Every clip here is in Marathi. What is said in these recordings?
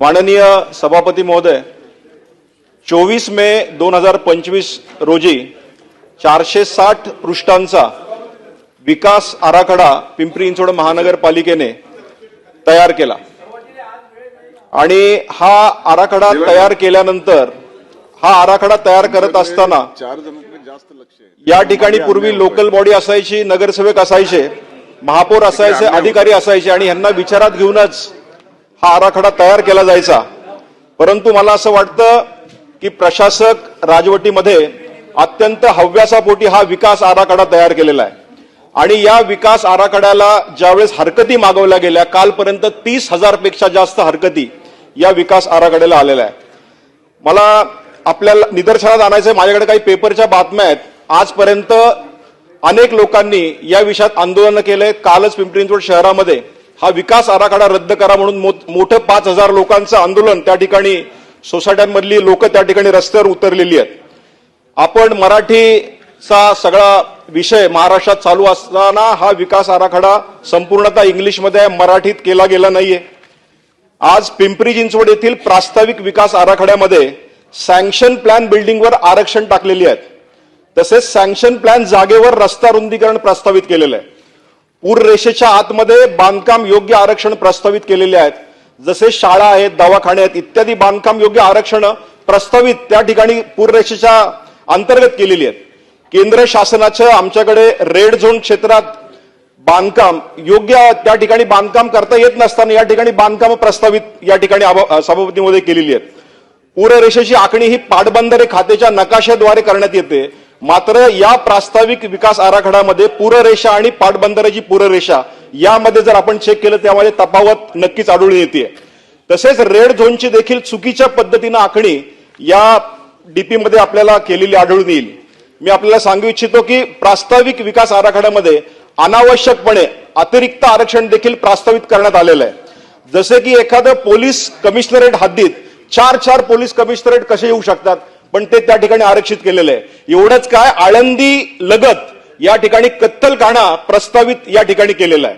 माननीय सभापती महोदय चोवीस मे दोन हजार पंचवीस रोजी चारशे साठ पृष्ठांचा विकास आराखडा पिंपरी चिंचवड महानगरपालिकेने तयार केला. आणि हा आराखडा तयार केल्यानंतर हा आराखडा तयार करत असताना या ठिकाणी पूर्वी लोकल बॉडी असायची नगरसेवक असायचे महापौर असायचे अधिकारी असायचे आणि यांना विचारात घेऊनच हा आराखडा तयार केला जायचा. परंतु मला असं वाटतं की प्रशासक राजवटीमध्ये अत्यंत हव्यासापोटी हा विकास आराखडा तयार केलेला आहे. आणि या विकास आराखड्याला ज्यावेळेस हरकती मागवल्या गेल्या कालपर्यंत तीस हजारपेक्षा जास्त हरकती या विकास आराखड्याला आलेल्या आहे मला आपल्याला निदर्शनात आणायचं आहे, माझ्याकडे काही पेपरच्या बातम्या आहेत. आजपर्यंत अनेक लोकांनी या विषयात आंदोलन केले कालच पिंपरी चिंचवड शहरामध्ये हा विकास आराखडा रद्द करा म्हणून मोठ- मोठं पाच हजार लोकांचं आंदोलन त्या ठिकाणी सोसायट्यांमधली लोक त्या ठिकाणी रस्त्यावर उतरलेली आहेत. आपण मराठीचा सगळा विषय महाराष्ट्रात चालू असताना हा विकास आराखडा संपूर्णतः इंग्लिशमध्ये मराठीत केला गेला नाहीये. आज पिंपरी चिंचवड येथील प्रास्ताविक विकास आराखड्यामध्ये सँक्शन प्लॅन बिल्डिंगवर आरक्षण टाकलेली आहेत. तसेच सँक्शन प्लॅन जागेवर रस्ता रुंदीकरण प्रस्तावित केलेलं आहे. पूर रेषेच्या आतमध्ये बांधकाम योग्य आरक्षण प्रस्तावित केलेले आहेत. जसे शाळा आहेत दवाखाने आहेत इत्यादी बांधकाम योग्य आरक्षण प्रस्तावित त्या ठिकाणी पूर रेषेच्या अंतर्गत केलेली आहेत. केंद्र शासनाचं आमच्याकडे रेड झोन क्षेत्रात बांधकाम योग्य त्या ठिकाणी बांधकाम करता येत नसताना या ठिकाणी बांधकाम प्रस्तावित या ठिकाणी सभापतीमध्ये केलेली आहेत. पूररेषेची आखणी ही पाटबंधारे खात्याच्या नकाशाद्वारे करण्यात येते. मात्र या प्रास्ताविक विकास आराखड्यामध्ये पूररेषा आणि पाटबंधाऱ्याची पूररेषा यामध्ये जर आपण चेक केलं त्यामध्ये तफावत नक्कीच आढळून येते. तसेच रेड झोनची देखील चुकीच्या पद्धतीनं आखणी या डीपी मध्ये आपल्याला केलेली आढळून येईल. मी आपल्याला सांगू इच्छितो की प्रास्ताविक विकास आराखड्यामध्ये अनावश्यकपणे अतिरिक्त आरक्षण देखील प्रस्तावित करण्यात आलेलं आहे. जसे की एखादं पोलीस कमिशनरेट हद्दीत चार चार पोलीस कमिशनरेट कसे येऊ शकतात? पण ते त्या ठिकाणी आरक्षित केलेलं आहे. एवढंच काय आळंदी लगत या ठिकाणी कत्तलखाना प्रस्तावित या ठिकाणी केलेला आहे.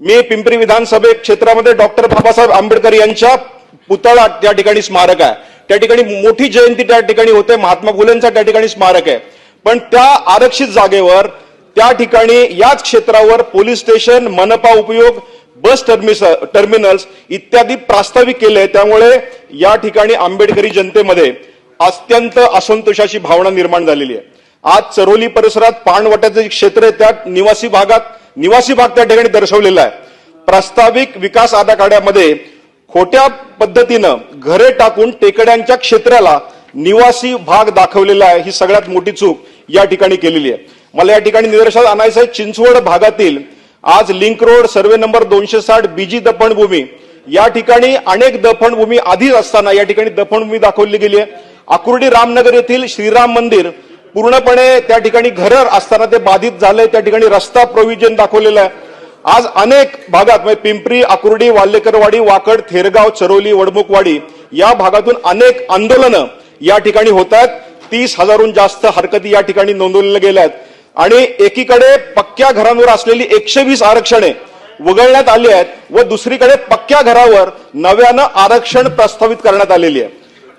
मी पिंपरी विधानसभे क्षेत्रामध्ये डॉक्टर बाबासाहेब आंबेडकर यांच्या पुतळा त्या ठिकाणी स्मारक आहे. त्या ठिकाणी मोठी जयंती त्या ठिकाणी होते महात्मा फुलेंचा त्या ठिकाणी स्मारक आहे. पण त्या आरक्षित जागेवर त्या ठिकाणी याच क्षेत्रावर पोलीस स्टेशन मनपा उपयोग बस टर्मिस टर्मिनल्स इत्यादी प्रास्ताविक केले त्यामुळे या ठिकाणी आंबेडकरी जनतेमध्ये अत्यंत असंतोषाची भावना निर्माण झालेली आहे. आज चरोली परिसरात पाणवट्याचं जे क्षेत्र आहे त्या निवासी भागात निवासी भाग त्या ठिकाणी दर्शवलेला आहे. प्रास्ताविक विकास आराखड्यामध्ये खोट्या पद्धतीनं घरे टाकून टेकड्यांच्या क्षेत्राला निवासी भाग दाखवलेला आहे ही सगळ्यात मोठी चूक या ठिकाणी केलेली आहे. मला या ठिकाणी निदर्शनात आणायचं आहे चिंचवड भागातील आज लिंक रोड सर्वे नंबर दोनशे साठ बीजी दफनभूमी. या ठिकाणी अनेक दफनभूमी आधीच असताना या ठिकाणी दफनभूमी दाखवली गेली आहे. आकुर्डी रामनगर येथील श्रीराम मंदिर पूर्णपणे त्या ठिकाणी घरं असताना ते बाधित झालंय त्या ठिकाणी रस्ता प्रोव्हिजन दाखवलेलं आहे. आज अनेक भागात म्हणजे पिंपरी आकुर्डी वाल्लेकरवाडी वाकड थेरगाव चरोली वडमुखवाडी या भागातून अनेक आंदोलनं या ठिकाणी होत आहेत. तीस हजारहून जास्त हरकती या ठिकाणी नोंदवलेल्या गेल्या आहेत. आणि एकीकडे पक्क्या घरांवर असलेली एकशे वीस आरक्षणे वगळण्यात आली आहेत व दुसरीकडे पक्क्या घरावर नव्यानं आरक्षण प्रस्तावित करण्यात आलेली आहे.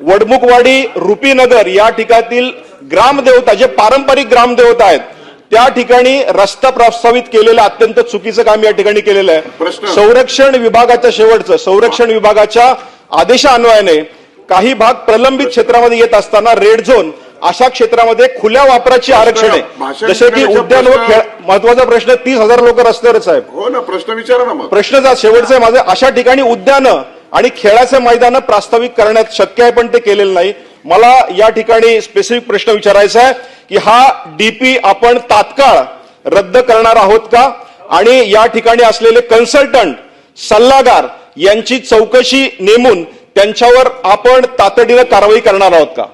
वडमुखवाडी रुपीनगर या ठिकाणातील ग्रामदेवता जे पारंपरिक ग्रामदेवता आहेत त्या ठिकाणी रस्ता प्रस्तावित केलेलं अत्यंत चुकीचं काम या ठिकाणी केलेलं आहे. संरक्षण विभागाच्या शेवटचं संरक्षण विभागाच्या आदेशान्वयाने काही भाग प्रलंबित क्षेत्रामध्ये येत असताना रेड झोन अशा क्षेत्रामध्ये खुल्या वापराची आरक्षण आहे. जसे की उद्यान व खेळ महत्त्वाचा प्रश्न तीस हजार लोक रस्त्यावरच साहेब हो प्रश्न विचारा ना प्रश्न शेवटचं आहे. माझं अशा ठिकाणी उद्यानं आणि खेळाचे मैदान प्रास्ताविक करण्यात शक्य आहे पण ते केलेलं नाही. मला या ठिकाणी स्पेसिफिक प्रश्न विचारायचा आहे की हा डीपी आपण तात्काळ रद्द करणार आहोत का? आणि या ठिकाणी असलेले कन्सल्टंट सल्लागार यांची चौकशी नेमून त्यांच्यावर आपण तातडीनं कारवाई करणार आहोत का?